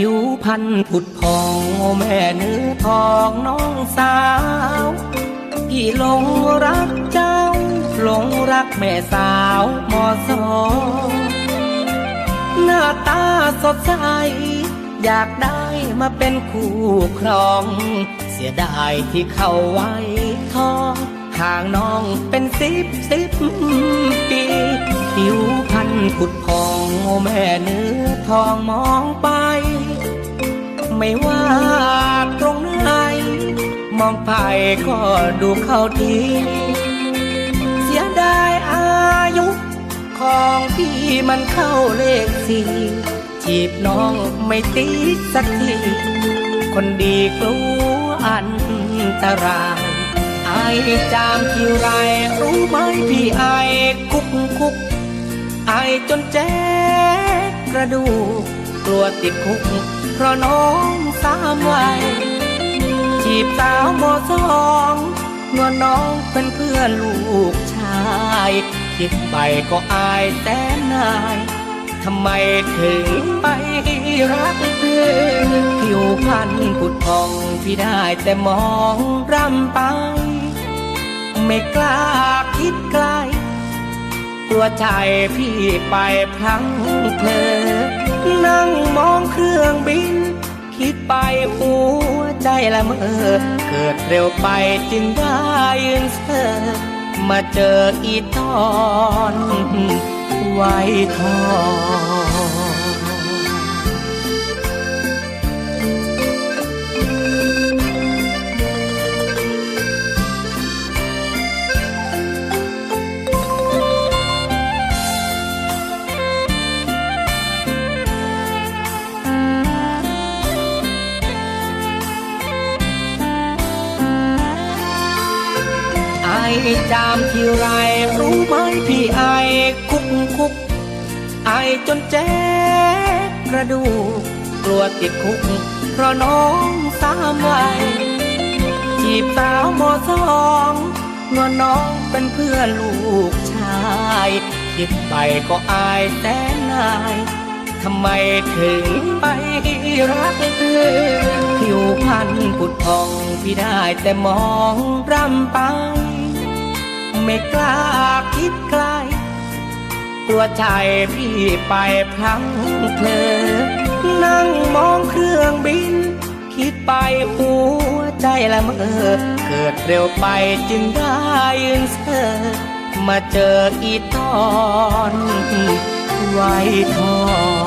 ิวพันผุดพองโอ้แม่เนื้อทองน้องสาว พี่หลงรักเจ้า หลงรักแม่สาวมอสอหน้าตาสดใส อยากได้มาเป็นคู่ครอง เสียดายที่เข้าไว้ทองห่างน้องเป็นสิบสิบปีผิวพันผุดพองโอ้แม่เนื้อทองมองไป ไม่ว่าตรงไหนมองไปก็ดูเข้าที เสียดายอายุ ของพี่มันเข้าเลขสี่จีบน้องไม่ติดสักที คนดีกลัวอันตรายไอจามทีไรรู้ไหมพี่ไอคุกคุก ไอจนแจ๊กกระดูกกลัวติดคุก เพราะน้องสามวัยจีบสาวมสองนวลน้องเป็นเพื่อนลูกชายคิดไปก็อายแต่นายทำไมถึงไปรักเธอผิวพันผุดพองพี่ได้แต่มองรำไป ไม่กล้าคิดไกลกลัวใจพี่ไปพลั้งเพลอ นั่งมองเครื่องบิน คิดไปหัวใจละเมอ เกิดเร็วไปจึงได้ยืนเธอมาเจออีตอนไวทอง จามที่ไรรู้ไหมพี่ไอคุกคุก ไอจนแจ๊กกระดูกกลัวติดคุก เพราะน้องสามวัยจีบสาวมสองนวลน้องเป็นเพื่อนลูกชายคิดไปก็อายแต่นายทำไมถึงไปรักเธอผิวพันผุดพองพี่ได้แต่มองรำไป ไม่กล้าคิดไกลกลัวใจพี่ไปพลั้งเพลอนั่งมองเครื่องบิน คิดไปหัวใจละเมอเกิดเร็วไปจึงได้ยืนเซอมาเจออีตอนไวทอง